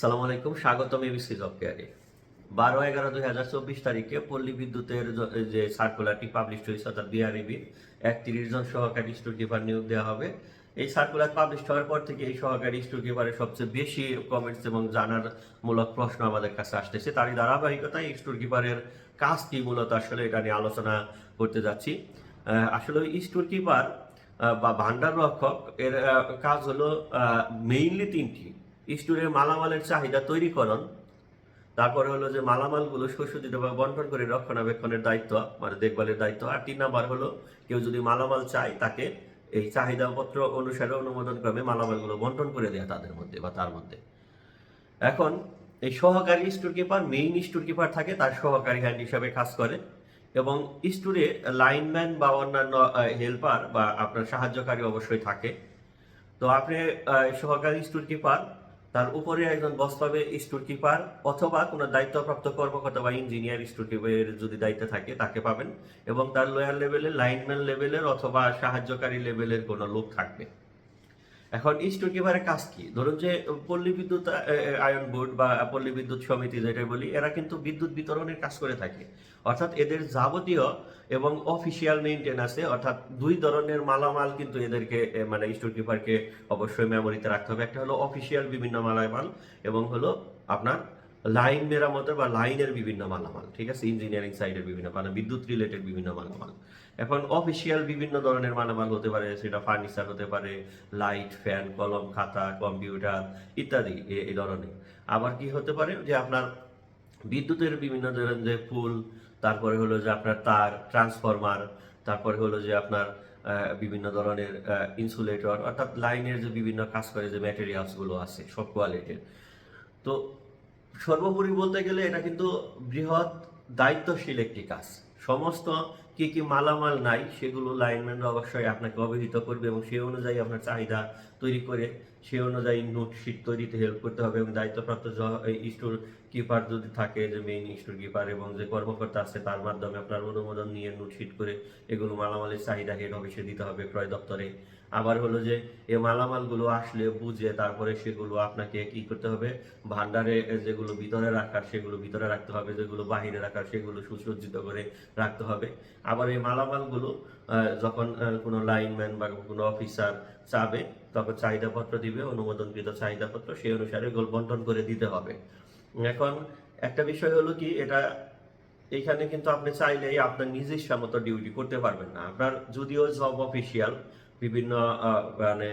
সালাম আলাইকুম, স্বাগতম এবিসি জব কেয়ারে। বারো এগারো দুই হাজার চব্বিশ তারিখে পল্লী বিদ্যুতের যে সার্কুলারটি পাবলিশ হয়েছে, অর্থাৎ বিআরইবি একত্রিশ জন সহকারী স্টোর কিপার নিয়োগ দেওয়া হবে। এই সার্কুলার পাবলিশ হওয়ার পর থেকে এই সহকারী স্টোর কিপারের সবচেয়ে বেশি কমেন্টস এবং জানার মূলক প্রশ্ন আমাদের কাছে আসতেছে। তারই ধারাবাহিকতায় স্টোর কিপারের কাজ কি মূলত আসলে এটা নিয়ে আলোচনা করতে যাচ্ছি। আসলে স্টোর কিপার বা ভান্ডার রক্ষক, এর কাজ হলো মেইনলি তিনটি। স্টোরের মালামালের চাহিদা তৈরি তৈরিকরণ, তারপরে হলো যে মালামালগুলো শোষিতভাবে বন্টন করে রক্ষণাবেক্ষণের দায়িত্ব মানে দেখভালের দায়িত্ব, আর তিন নাম্বার হলো কেউ যদি মালামাল চায় তাকে এই চাহিদাপত্র অনুসারে অনুমোদন ক্রমে মালামালগুলো বন্টন করে দেয়া তাদের মধ্যে বা তার মধ্যে। এখন এই সহকারী store keeper main store keeper থাকে, তার সহকারী হ্যান্ড হিসাবে কাজ করে এবং স্টোরে লাইনম্যান বা অন্যান্য হেল্পার বা আপনার সাহায্যকারী অবশ্যই থাকে। তো আপনি সহকারী স্টোর কিপার তার উপরে একজন বস পাবে স্টোর কিপার অথবা কোনো দায়িত্বপ্রাপ্ত কর্মকর্তা বা ইঞ্জিনিয়ার স্টোর কিপারের যদি দায়িত্ব থাকে, তাকে পাবেন এবং তার লোয়ার লেভেলের লাইনম্যান লেভেলের অথবা সাহায্যকারী লেভেলের কোনো লোক থাকবে। এখন স্টোর কিপারের কাজ কি? ধরুন যে, পল্লী বিদ্যুৎ আয়ন বোর্ড বা পল্লী বিদ্যুৎ সমিতি যেটা বলি, এরা কিন্তু বিদ্যুৎ বিতরণের কাজ করে থাকে। অর্থাৎ এদের যাবতীয় এবং অফিসিয়াল মেনটেন্যান্সে অর্থাৎ দুই ধরনের মালামাল কিন্তু এদেরকে মানে স্টোর কিপারকে অবশ্যই মেমোরিতে রাখতে হবে। একটা হলো অফিসিয়াল বিভিন্ন মালামাল এবং হলো আপনার লাইন মেরামতের বা লাইনের বিভিন্ন মালামাল, ঠিক আছে? ইঞ্জিনিয়ারিং সাইডের বিভিন্ন মানে বিদ্যুৎ রিলেটেড বিভিন্ন মালামাল। এখন অফিসিয়াল বিভিন্ন ধরনের মালামাল হতে পারে, সেটা ফার্নিচার হতে পারে লাইট ফ্যান কলম, খাতা কম্পিউটার ইত্যাদি এই ধরনের। আবার কি হতে পারে? যে আপনার বিদ্যুতের বিভিন্ন ধরনের যে ফুল, তারপরে হলো যে আপনার তার ট্রান্সফরমার তারপরে হলো যে আপনার বিভিন্ন ধরনের ইনসুলেটর অর্থাৎ লাইনের যে বিভিন্ন কাজ করে যে ম্যাটেরিয়ালসগুলো আছে, সব কোয়ালিটির তো সর্বোপরি বলতে গেলে এটা কিন্তু বৃহৎ দায়িত্বশীল একটি কাজ। সমস্ত কি কি মালামাল নাই, সেগুলো লাইনম্যানরা অবশ্যই আপনাকে অবহিত করবে এবং সেই অনুযায়ী আপনার চাহিদা তৈরি করে, সেই অনুযায়ী নোট শিট তৈরিতে হেল্প করতে হবে এবং দায়িত্বপ্রাপ্ত স্টোর কিপার যদি থাকে, যে মেইন স্টোর কিপার এবং যে কর্মকর্তা আছে, তার মাধ্যমে আপনার অনুমোদন নিয়ে নোট শিট করে এগুলো মালামালের চাহিদা হেড অফিসে দিতে হবে ক্রয় দপ্তরে। আবার হলো যে এই মালামালগুলো আসলে বুঝে তারপরে সেগুলো আপনাকে কি করতে হবে? ভান্ডারে যেগুলো ভিতরে রাখার, সেগুলো ভিতরে রাখতে হবে, যেগুলো বাহিরে রাখার, সেগুলো সুসজ্জিত করে রাখতে হবে। আবার এই মালামালগুলো যখন কোনো লাইনম্যান বা কোনো অফিসার চাবে, তখন চাহিদাপত্র দিবে, অনুমোদনকৃত চাহিদাপত্র সেই অনুসারে গোল বন্টন করে দিতে হবে। এখন একটা বিষয় হলো কি, এটা এখানে কিন্তু আপনি চাইলেই আপনার নিজস্ব মতো ডিউটি করতে পারবেন না। আপনার যদিও জব অফিসিয়াল বিভিন্ন মানে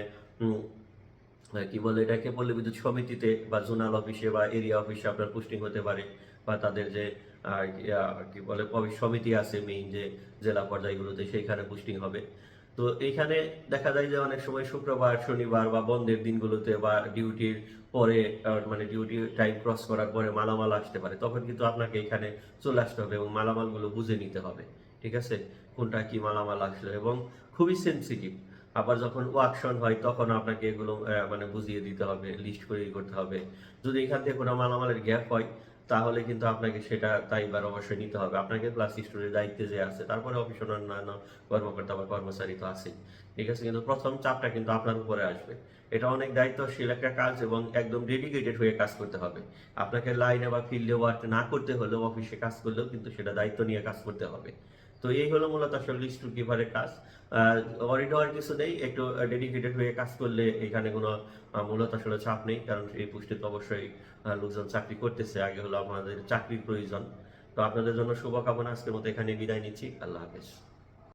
কি বলে এটাকে বললে বিদ্যুৎ সমিতিতে বা জোনাল অফিসে বা এরিয়া অফিসে আপনার পোস্টিং হতে পারে বা তাদের যে কি বলে, সমিতি আছে মেইন যে জেলা পর্যায়গুলোতে সেইখানে পোস্টিং হবে। তো এইখানে দেখা যায় যে অনেক সময় শুক্রবার, শনিবার বা বন্ধের দিনগুলোতে বা ডিউটির পরে মানে ডিউটি টাইম ক্রস করার পরে মালামাল আসতে পারে। তখন কিন্তু আপনাকে এখানে চলে আসতে হবে এবং মালামালগুলো বুঝে নিতে হবে। ঠিক আছে? কোনটা কি মালামাল আসলো? এবং খুবই সেন্সিটিভ আবার যখন ওয়াকশন হয়, তখন আপনাকে এগুলো মানে বুঝিয়ে দিতে হবে লিস্ট করে করতে হবে। যদি এখান থেকে কোনো মালামালের গ্যাপ হয় তাহলে কিন্তু আপনাকে সেটা দায়ীবার অবশ্যই নিতে হবে। আপনাকে প্লাস স্টোরের দায়িত্বে যে আছে, তারপরে অফিস অন্যান্য কর্মকর্তা বা কর্মচারী তো আছেই। ঠিক আছে? কিন্তু প্রথম চাপটা কিন্তু আপনার উপরে আসবে। এটা অনেক দায়িত্বশীল একটা কাজ এবং একদম ডেডিকেটেড হয়ে কাজ করতে হবে। আপনাকে লাইনে বা ফিল্ডে ওয়ার্ক না করতে হলেও অফিসে কাজ করলেও কিন্তু সেটা দায়িত্ব নিয়ে কাজ করতে হবে। তো এই হলো মূলত আসলে গিভারের কাজ। অরিড হওয়ার কিছু নেই, একটু ডেডিকেটেড হয়ে কাজ করলে এখানে কোনো মূলত আসলে চাপ নেই, কারণ এই পুষ্টি তো অবশ্যই লোকজন চাকরি করতেছে, আগে হলো আমাদের চাকরির প্রয়োজন। তো আপনাদের জন্য শুভকামনা, আজকের মতো এখানে বিদায় নিচ্ছি, আল্লাহ হাফেজ।